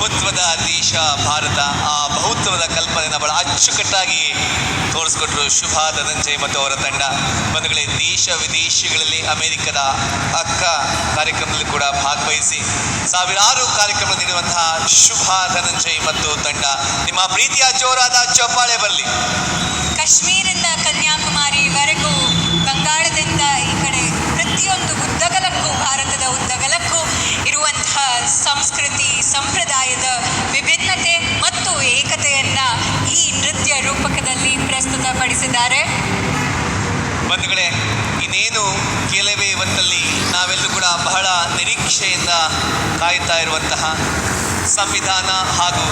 ಬಹುತ್ವದ ದೇಶ ಭಾರತ, ಆ ಬಹುತ್ವದ ಕಲ್ಪನೆಯನ್ನು ಬಹಳ ಅಚ್ಚುಕಟ್ಟಾಗಿ ತೋರಿಸ್ಕೊಟ್ರು ಶುಭಾ ಧನಂಜಯ್ ಮತ್ತು ಅವರ ತಂಡ. ಬಂಧುಗಳೇ, ದೇಶ ವಿದೇಶಗಳಲ್ಲಿ ಅಮೆರಿಕದ ಅಕ್ಕ ಕಾರ್ಯಕ್ರಮದಲ್ಲಿ ಕೂಡ ಭಾಗವಹಿಸಿ ಸಾವಿರಾರು ಕಾರ್ಯಕ್ರಮ ನೀಡುವಂತಹ ಶುಭಾ ಧನಂಜಯ್ ಮತ್ತು ತಂಡ. ನಿಮ್ಮ ಪ್ರೀತಿಯ ಜೋರಾದ ಚಪ್ಪಾಳೆ ಬರಲಿ ಕಾಶ್ಮೀರಿಂದ ಕನ್ಯಾಕುಮಾರಿವರೆಗೂ ಸಂಸ್ಕೃತಿ ಸಂಪ್ರದಾಯದ ವಿಭಿನ್ನತೆ ಮತ್ತು ಏಕತೆಯನ್ನ ಈ ನೃತ್ಯ ರೂಪಕದಲ್ಲಿ ಪ್ರಸ್ತುತಪಡಿಸಿದ್ದಾರೆ. ಬಂಧುಗಳೇ ಇನ್ನೇನು ಕೆಲವೇ ಇವತ್ತಲ್ಲಿ ನಾವೆಲ್ಲರೂ ಕೂಡ ಬಹಳ ನಿರೀಕ್ಷೆಯಿಂದ ಕಾಯ್ತಾ ಇರುವಂತಹ ಸಂವಿಧಾನ ಹಾಗೂ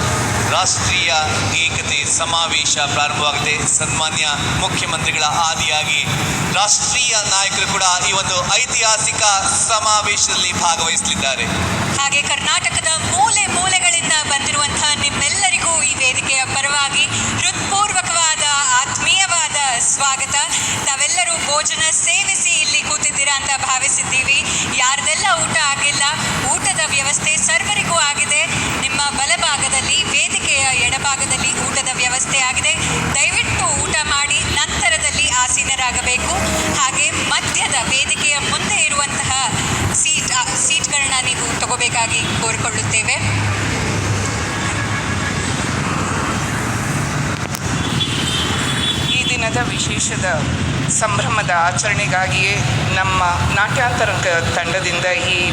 ರಾಷ್ಟ್ರೀಯ ಏಕತೆ ಸಮಾವೇಶ ಪ್ರಾರಂಭವಾಗಿದೆ. ಸನ್ಮಾನ್ಯ ಮುಖ್ಯಮಂತ್ರಿಗಳ ಆದಿಯಾಗಿ ರಾಷ್ಟ್ರೀಯ ನಾಯಕರು ಕೂಡ ಈ ಒಂದು ಐತಿಹಾಸಿಕ ಸಮಾವೇಶದಲ್ಲಿ ಭಾಗವಹಿಸಲಿದ್ದಾರೆ. ಹಾಗೆ ಕರ್ನಾಟಕದ ಮೂಲೆ ಮೂಲೆಗಳಿಂದ ಬಂದಿರುವಂತಹ ನಿಮ್ಮೆಲ್ಲರಿಗೂ ಈ ವೇದಿಕೆಯ ಪರವಾಗಿ ಹೃತ್ಪೂರ್ವಕವಾದ ಆತ್ಮೀಯವಾದ ಸ್ವಾಗತ. ತಾವೆಲ್ಲರೂ ಭೋಜನ ಸೇವಿಸಿ ಇಲ್ಲಿ ಕೂತಿದ್ದೀರಾ ಅಂತ ಭಾವಿಸಿದ್ದೀವಿ. ಯಾರ್ದೆಲ್ಲ ಊಟ ಆಗಿಲ್ಲ, ಊಟದ ವ್ಯವಸ್ಥೆ ಸರ್ವರಿಗೂ ಆಗಿದೆ. ನಿಮ್ಮ ಬಲಭಾಗದಲ್ಲಿ, ವೇದಿಕೆಯ ಎಡಭಾಗದಲ್ಲಿ ಊಟದ ವ್ಯವಸ್ಥೆ ಆಗಿದೆ. ತಗೋಬೇಕಾಗಿ ಕೋರಿಕೊಳ್ಳುತ್ತೇವೆ. ಈ ದಿನದ ವಿಶೇಷದ ಸಂಭ್ರಮದ ಆಚರಣೆಗಾಗಿಯೇ ನಮ್ಮ ನಾಟ್ಯಾಂತರಂಗ ತಂಡದಿಂದ ಈ